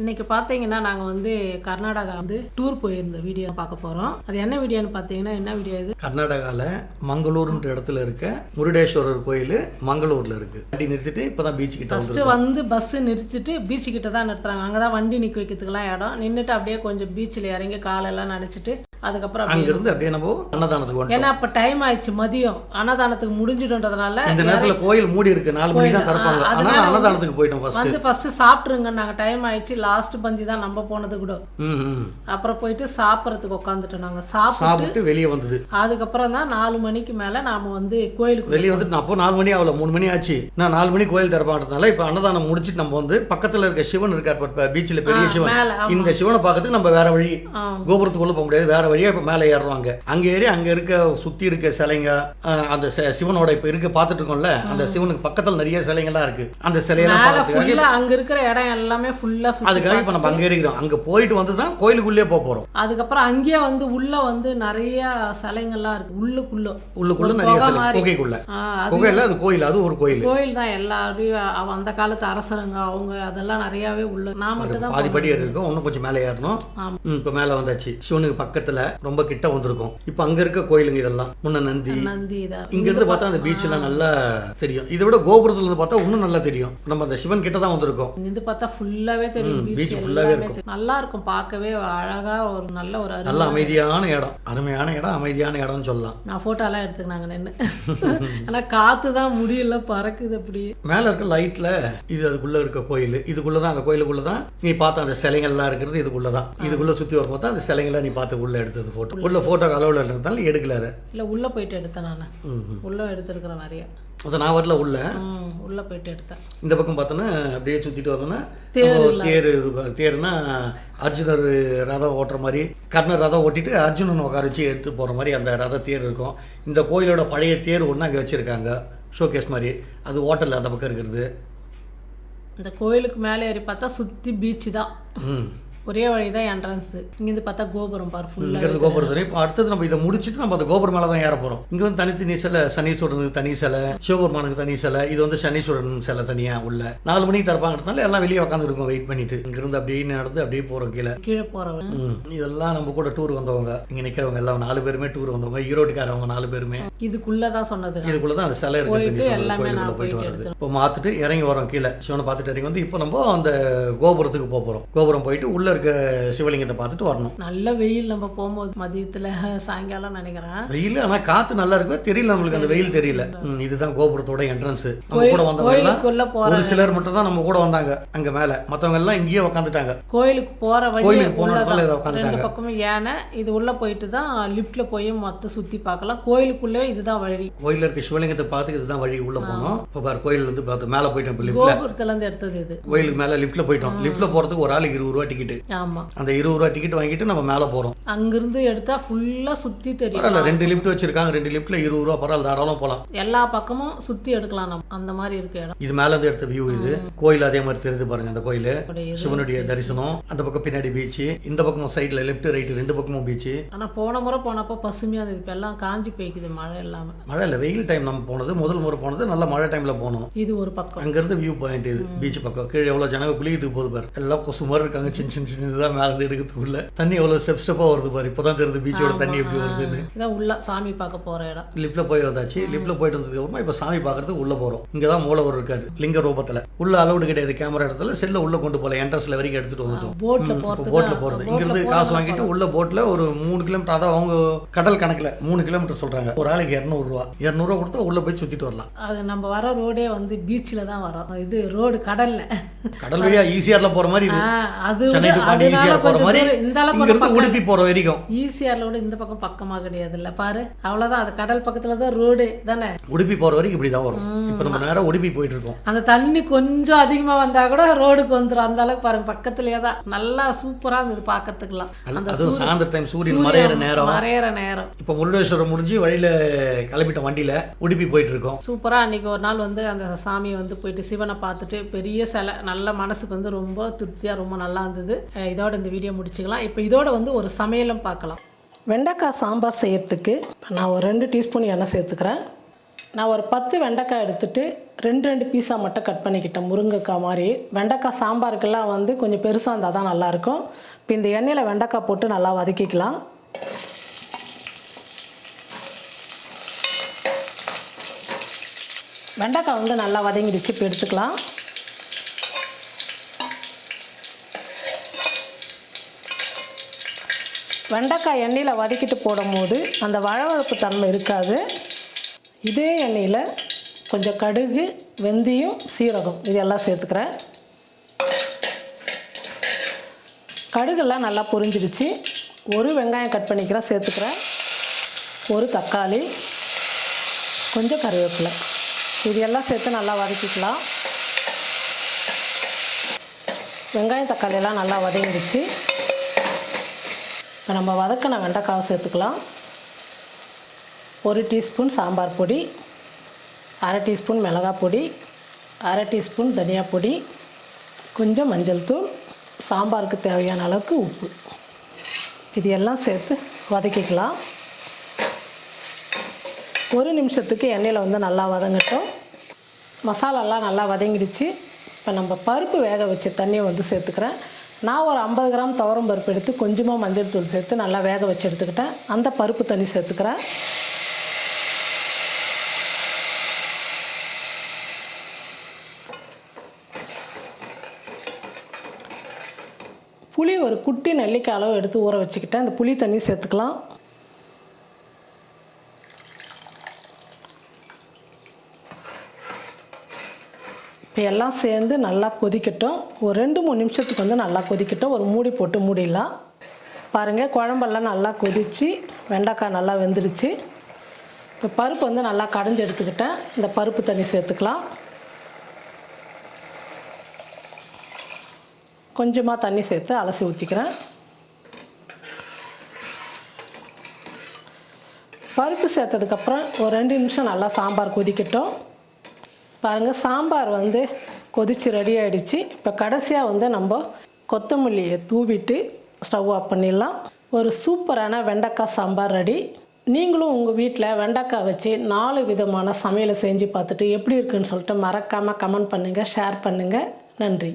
இன்னைக்கு பார்த்தீங்கன்னா நாங்கள் வந்து கர்நாடகா வந்து டூர் போயிருந்த வீடியோ பார்க்க போகிறோம் அது என்ன வீடியோன்னு பார்த்தீங்கன்னா என்ன வீடியோ இது? கர்நாடகாவில் மங்களூர்ன்ற இடத்துல இருக்க முருடேஸ்வரர் கோயில் மங்களூரில் இருக்கு. வண்டி நிறுத்திட்டு இப்பதான் பீச் கிட்ட வந்து ஃபஸ்ட்டு வந்து பஸ்ஸு நிறுத்திட்டு பீச்சு கிட்ட தான் நிறுத்துறாங்க. அங்கே தான் வண்டி நிற்க வைக்கிறதுக்கெல்லாம் இடம். நின்றுட்டு அப்படியே கொஞ்சம் பீச்சில் இறங்கி காலெல்லாம் நனைச்சிட்டு அதுக்கப்புறம் அங்கிருந்து அப்படியே நம்ம அன்னதானத்துக்கு ஏன்னா அப்போ டைம் ஆயிடுச்சு மதியம். அன்னதானத்துக்கு முடிஞ்சிடுன்றதுனால இந்த நேரத்தில் கோயில் மூடி இருக்கு. நாலு மணி தான் திறப்பாங்க. அதனால அன்னதானத்துக்கு போயிட்டோம் வந்து ஃபர்ஸ்ட் சாப்பிட்ருங்க நாங்கள் டைம் ஆயிடுச்சு. லாஸ்ட் பந்தி தான் நம்ம போனது கூட. அப்புறம் போயிட்டு சாப்பிட்றதுக்கு உட்காந்துட்டோம் நாங்கள் சாப்பிட்டு வெளியே வந்தது. அதுக்கப்புறம் தான் நாலு மணிக்கு மேலே நாம் வந்து கோயிலுக்கு வெளியே வந்துட்டு அப்போ நாலு மணி ஆகல மூணு மணி ஆச்சு. நான் நாலு மணி கோயில் திறப்பாங்கிறதுனால இப்போ அன்னதானம் முடிச்சிட்டு நம்ம வந்து பக்கத்தில் இருக்க சிவன் இருக்கார் பீச்சில் பெரிய சிவன். இந்த சிவனை பார்க்கறதுக்கு நம்ம வேற வழி. கோபுரத்துக்குள்ள போக முடியாது வேற வழியா இப்போ மேலே ஏறுவாங்க. அங்க ஏறி அங்க இருக்க சுத்தி இருக்க சிலைங்க அந்த சிவனோட இப்போ இருக்க பார்த்துட்டு இருக்கோம்ல அந்த சிவனுக்கு பக்கத்துல நிறைய சிலைங்கள்லாம் இருக்கு. அந்த சிலையெல்லாம் அங்கே இருக்கிற இடம் எல்லாமே ஃபுல்லாக சுற்றி அதுக்காக இப்போ நம்ம அங்கே இருக்கிறோம். அங்க போயிட்டு வந்து தான் கோயிலுக்குள்ளே போக போறோம். அதுக்கப்புறம் அங்கேயே வந்து உள்ள வந்து நிறைய சிலைங்கள்லாம் இருக்கு. உள்ளுக்குள்ள. உள்ளுக்குள்ள நிறைய சிலை. குகைக்குள்ள குகையில் அது கோயில். அது ஒரு கோயில். கோயில் தான் எல்லாரையும் அந்த காலத்து அரசருங்க அவங்க அதெல்லாம் நிறையாவே உள்ள நான் மட்டும் தான் பாதி படி ஏறி இருக்கும். இன்னும் கொஞ்சம் மேலே ஏறணும். இப்போ மேலே வந்தாச்சு. சிவனுக்கு பக்கத்துல ரொம்ப கிட்ட வந்திருக்கும். இப்போ அங்க இருக்க கோயிலுங்க இதெல்லாம். முன்ன நந்தி. நந்தி இங்க இருந்து பார்த்தா அந்த பீச் எல்லாம் நல்லா தெரியும். இதை விட கோபுரத்துல இருந்து பார்த்தா இன்னும் நல்லா தெரியும். நம்ம அந்த சிவன் கிட்ட தான் வந்திருக்கோம். இங்கிருந்து பார்த்தா ஃபுல்லாவே தெரியும். Full-ஆவே எல்லாமே இருக்கும். நல்லா இருக்கும் பார்க்கவே அழகா ஒரு நல்ல ஒரு நல்ல அமைதியான இடம். அருமையான இடம் அமைதியான இடம்னு சொல்லலாம். நான் ஃபோட்டோலாம் எடுத்துக்கினாங்க நின்று ஆனா காத்து தான் முடியல பறக்குது அப்படியே. மேலே இருக்க லைட்டில் இது அதுக்குள்ளே இருக்க கோயில். இதுக்குள்ளே தான் அந்த கோயிலுக்குள்ளே தான் நீ பார்த்த அந்த சிலைகள்லாம் இருக்கிறது இதுக்குள்ளே தான் இதுக்குள்ளே சுற்றி வரும் பார்த்தா அந்த சிலைங்கள்லாம் நீ பார்த்து உள்ளே எடுத்தது ஃபோட்டோ உள்ள ஃபோட்டோ அளவில் இருக்கிறதால எடுக்கல இல்ல உள்ள போயிட்டு எடுத்தேன் நான். உள்ள எடுத்திருக்கிறேன் நிறைய. அதை நான் வரல உள்ள உள்ள போயிட்டு எடுத்தேன். இந்த பக்கம் பார்த்தோன்னா அப்படியே சுற்றிட்டு வந்தோன்னா தேர். தேர்னா அர்ஜுனர் ரதம் ஓட்டுற மாதிரி கர்ணர் ரதம் ஓட்டிட்டு அர்ஜுனன் உட்கார வச்சு எடுத்து போகிற மாதிரி அந்த ரத தேர் இருக்கும். இந்த கோயிலோட பழைய தேர் ஒன்று அங்கே வச்சுருக்காங்க. ஷோகேஸ் மாதிரி. அது ஹோட்டலில் அந்த பக்கம் இருக்கிறது. இந்த கோயிலுக்கு மேலே ஏறி பார்த்தா சுத்தி பீச் தான். ஒரே வழி தான் என்ட்ரன்ஸ் இங்கிருந்து பார்த்தா கோபுரம் பாரு ஃபுல்லாக இங்கிறது கோபுரத்தில் இப்போ அடுத்தது நம்ம இதை முடிச்சுட்டு நம்ம அந்த கோபுரம் மேலே தான் ஏற போகிறோம் இங்கே வந்து தனித்தனி சிலை சனீஸ்வரனுக்கு தனி சிலை சிவபெருமானுக்கு தனி சிலை இது வந்து சனீஸ்வரன் சிலை தனியாக உள்ள. நாலு மணிக்கு திறப்பாங்கிறதுனால எல்லாம் வெளியே உட்காந்துருக்கோம் வெயிட் பண்ணிட்டு. இங்கிருந்து அப்படியே நடந்து அப்படியே போகிறோம் கீழே. கீழே போறவன். ம், இதெல்லாம் நம்ம கூட டூர் வந்தவங்க. இங்கே நிற்கிறவங்க எல்லாம் நாலு பேருமே டூர் வந்தவங்க. ஈரோட்டுக்காரவங்க நாலு பேருமே. இதுக்குள்ள தான் சொன்னது. இதுக்குள்ள தான் அந்த சிலை இருக்குது கோயிலுக்குள்ள போயிட்டு வருது இப்போ மாற்றிட்டு இறங்கி வரோம் கீழே. சிவனை பார்த்துட்டு இறங்கி வந்து இப்போ நம்ம அந்த கோபுரத்துக்கு போக போகிறோம் கோபுரம் போயிட்டு உள்ளே இருக்க சிவலிங்கத்தை பார்த்துட்டு வரணும். நல்ல வெயில் நம்ம போகும்போது மதியத்துல சாயங்காலம் நினைக்கிறேன். வெயில் ஆனால் காற்று நல்லா இருக்கோ தெரியல நம்மளுக்கு அந்த வெயில் தெரியல. ம், இதுதான் கோபுரத்தோட என்ட்ரன்ஸ் நம்ம கூட கோயில் வந்தவங்க கோயிலுக்குள்ள போற ஒரு சிலர் மட்டும் தான் நம்ம கூட வந்தாங்க அங்க மேலே. மற்றவங்க எல்லாம் இங்கேயே உட்காந்துட்டாங்க கோயிலுக்கு போற வழி கோயிலுக்கு போன இடத்துல இதை ரெண்டு உட்காந்துட்டாங்க பக்கமும் யானை. இது உள்ள போயிட்டு தான் லிஃப்ட்ல போய் மொத்த சுத்தி பார்க்கலாம். கோயிலுக்குள்ளே இதுதான் வழி. கோயிலில் இருக்க சிவலிங்கத்தை பார்த்து இதுதான் வழி. உள்ளே போனோம். இப்போ பாரு கோயில் வந்து பார்த்து மேலே போயிட்டோம் இப்போ லிஃப்ட்டில் கோபுரத்துல இருந்து எடுத்தது இது. கோயிலுக்கு மேலே லிஃப்ட்டில் போயிட்டோம். லிஃப்ட்டில் போகிறதுக்கு ஒரு ஆளுக்கு இருபது ரூபா டிக்கெட்டு ஆமா. அந்த இருபது ரூபா டிக்கெட் வாங்கிட்டு நம்ம மேலே போகிறோம் அங்கிருந்து எடுத்தா ஃபுல்லா சுத்தி தெரியும் பரவாயில்ல ரெண்டு லிஃப்ட் வச்சிருக்காங்க ரெண்டு லிஃப்ட்டில் இருபது ரூபா பரவாயில்ல தாராளம் போகலாம் எல்லா பக்கமும் சுத்தி எடுக்கலாம் நம்ம. அந்த மாதிரி இருக்க இடம். இது மேலே இருந்து எடுத்த வியூ இது. கோயில் அதே மாதிரி தெரியுது பாருங்க அந்த கோயில். சிவனுடைய தரிசனம். அந்த பக்கம் பின்னாடி பீச் இந்த பக்கம் சைடில் லெஃப்ட் ரைட்டு ரெண்டு பக்கமும் பீச் ஆனா போன முறை போனப்போ பசுமையா இருந்தது. இப்ப எல்லாம் காஞ்சி போய்க்குது மழை இல்லாம. மழை இல்லை வெயில் டைம் நம்ம போனது. முதல் முறை போனது நல்ல மழை டைமில் போனோம். இது ஒரு பக்கம். அங்கேருந்து வியூ பாயிண்ட் இது பீச் பக்கம். கீழே எவ்வளோ ஜனங்க குளிக்கிறதுக்கு போகுது பாரு. எல்லாம் கொசு மாதிரி இருக்காங்க சின்ன சின்ன சின்னதாக மேலே இருந்து எடுக்கிறதுக்குள்ள தண்ணி எவ்வளோ ஸ்டெப் ஸ்டெப்பாக வருது பாரு. இப்போ தான் தெரியுது பீச்சோட தண்ணி எப்படி வருதுன்னு. இதான் உள்ள சாமி பார்க்க போற இடம். லிஃப்ட்டில் போய் வந்தாச்சு. லிஃப்ட்டில் போயிட்டு வந்ததுக்கு அப்புறமா இப்போ சாமி பார்க்கறதுக்கு உள்ளே போகிறோம் இங்கே தான் மூலவர் இருக்காரு லிங்க ரூபத்தில். உள்ள அலௌடு கிடையாது கேமரா இடத்துல. செல்லை உள்ளே கொண்டு போகல. என்ட்ரன்ஸில் வரைக்கும் எடுத்துகிட்டு வந்துட்டோம். போட்டில் போகிறது இங்கேருந்து காசு வாங்கிட்டு உள்ள போட்டில் ஒரு மூணு கிலோமீட்டர் அதான் அவங்க கடல் கணக்கில் மூணு கிலோமீட்டர் சொல்கிறாங்க ஒரு ஆளுக்கு இரநூறுவா இரநூறுவா கொடுத்தா உள்ளே போய் சுற்றிட்டு வரலாம். அது நம்ம வர ரோடே வந்து பீச்சில் தான் வரோம். இது ரோடு கடல்ல. கடல் வழியாக ஈஸியாரில் போகிற மாதிரி இது. அது அதனால ஈஸியாக போகிற மாதிரி அளவுக்கு இங்கேருந்து உடுப்பி போகிற வரைக்கும். ஈஸியாரில் விட இந்த பக்கம் பக்கமாக கிடையாது இல்லை பாரு. அவ்வளோதான் அது கடல் பக்கத்தில் தான் ரோடு தானே? உடுப்பி போகிற வரைக்கும் இப்படி தான் வரும் இப்போ நம்ம நேராக உடுப்பி போயிட்டு இருக்கோம். அந்த தண்ணி கொஞ்சம் அதிகமாக வந்தால் கூட ரோடுக்கு வந்துடும் அந்த அளவுக்கு பாருங்க பக்கத்துலேயே தான். நல்லா சூப்பராக இருந்தது பார்க்கறதுக்குலாம் அதுவும் சாயந்தர டைம் சூரியன் மறையிற நேரம். மறையிற நேரம். இப்போ முருடேஸ்வரம் முடிஞ்சு வழியில் கிளம்பிட்டோம் வண்டியில் உடுப்பி போயிட்டு இருக்கோம். சூப்பராக அன்றைக்கி ஒரு நாள் வந்து அந்த சாமியை வந்து போயிட்டு சிவனை பார்த்துட்டு பெரிய சிலை. நல்ல மனசுக்கு வந்து ரொம்ப திருப்தியாக ரொம்ப நல்லா இருந்தது. இதோட இந்த வீடியோ முடிச்சுக்கலாம். இப்போ இதோட வந்து ஒரு சமையலும் பார்க்கலாம். வெண்டைக்காய் சாம்பார் செய்கிறதுக்கு நான் ஒரு ரெண்டு டீஸ்பூன் எண்ணெய் சேர்த்துக்கிறேன். நான் ஒரு பத்து வெண்டைக்காய் எடுத்துகிட்டு ரெண்டு ரெண்டு பீஸாக மட்டும் கட் பண்ணிக்கிட்டேன் முருங்கைக்காய் மாதிரி. வெண்டைக்காய் சாம்பாருக்கெல்லாம் வந்து கொஞ்சம் பெருசாக இருந்தால் தான் நல்லாயிருக்கும். இப்போ இந்த எண்ணெயில் வெண்டைக்காய் போட்டு நல்லா வதக்கிக்கலாம். வெண்டைக்காய் வந்து நல்லா வதங்கிடுச்சு இப்போ எடுத்துக்கலாம். வெண்டைக்காய் எண்ணெயில் வதக்கிட்டு போடும்போது அந்த வழவழப்பு தன்மை இருக்காது. இதே எண்ணெயில் கொஞ்சம் கடுகு வெந்தயம் சீரகம் இதெல்லாம் சேர்த்துக்கிறேன். கடுகெல்லாம் நல்லா பொரிஞ்சிடுச்சு. ஒரு வெங்காயம் கட் பண்ணிக்கிறேன் சேர்த்துக்கிறேன். ஒரு தக்காளி கொஞ்சம் கருவேப்பிலை. இது எல்லாம் சேர்த்து நல்லா வதக்கிக்கலாம். வெங்காயம் தக்காளி எல்லாம் நல்லா வதங்கிடுச்சு. இப்போ நம்ம வதக்கின வெண்டைக்காவை சேர்த்துக்கலாம். ஒரு டீஸ்பூன் சாம்பார் பொடி அரை டீஸ்பூன் மிளகாய் பொடி அரை டீஸ்பூன் தனியா பொடி கொஞ்சம் மஞ்சள் தூள் சாம்பாருக்கு தேவையான அளவுக்கு உப்பு. இது எல்லாம் சேர்த்து வதக்கிக்கலாம். ஒரு நிமிஷத்துக்கு எண்ணெயில் வந்து நல்லா வதங்கட்டும். மசாலாலாம் நல்லா வதங்கிடுச்சு. இப்போ நம்ம பருப்பு வேக வச்ச தண்ணியை வந்து சேர்த்துக்கிறேன். நான் ஒரு ஐம்பது கிராம் துவரம் பருப்பு எடுத்து கொஞ்சமாக மஞ்சள் தூள் சேர்த்து நல்லா வேக வச்சு எடுத்துக்கிட்டேன். அந்த பருப்பு தண்ணி சேர்த்துக்கிறேன். புளி ஒரு குட்டி நெல்லிக்காய் அளவு எடுத்து ஊற வச்சுக்கிட்டேன். அந்த புளி தண்ணி சேர்த்துக்கலாம். இப்போ எல்லாம் சேர்ந்து நல்லா கொதிக்கட்டும். ஒரு ரெண்டு மூணு நிமிஷத்துக்கு வந்து நல்லா கொதிக்கட்டும். ஒரு மூடி போட்டு மூடிடலாம். பாருங்கள் குழம்பெல்லாம் நல்லா கொதிச்சு வெண்டைக்காய் நல்லா வெந்துடுச்சு. இப்போ பருப்பு வந்து நல்லா கடைஞ்சி எடுத்துக்கிட்டேன். இந்த பருப்பு தண்ணி சேர்த்துக்கலாம். கொஞ்சமாக தண்ணி சேர்த்து அலசி ஊற்றிக்கிறேன் பருப்பு சேர்த்ததுக்கப்புறம் ஒரு ரெண்டு நிமிஷம் நல்லா சாம்பார் கொதிக்கட்டும். பாருங்கள் சாம்பார் வந்து கொதித்து ரெடி ஆகிடுச்சு இப்போ கடைசியாக வந்து நம்ம கொத்தமல்லியை தூவிட்டு ஸ்டவ் ஆஃப் பண்ணிடலாம். ஒரு சூப்பரான வெண்டைக்காய் சாம்பார் ரெடி நீங்களும் உங்கள் வீட்டில் வெண்டைக்காய் வச்சு நாலு விதமான சமையலை செஞ்சு பார்த்துட்டு எப்படி இருக்குன்னு சொல்லிட்டு மறக்காமல் கமெண்ட் பண்ணுங்கள் ஷேர் பண்ணுங்கள் நன்றி.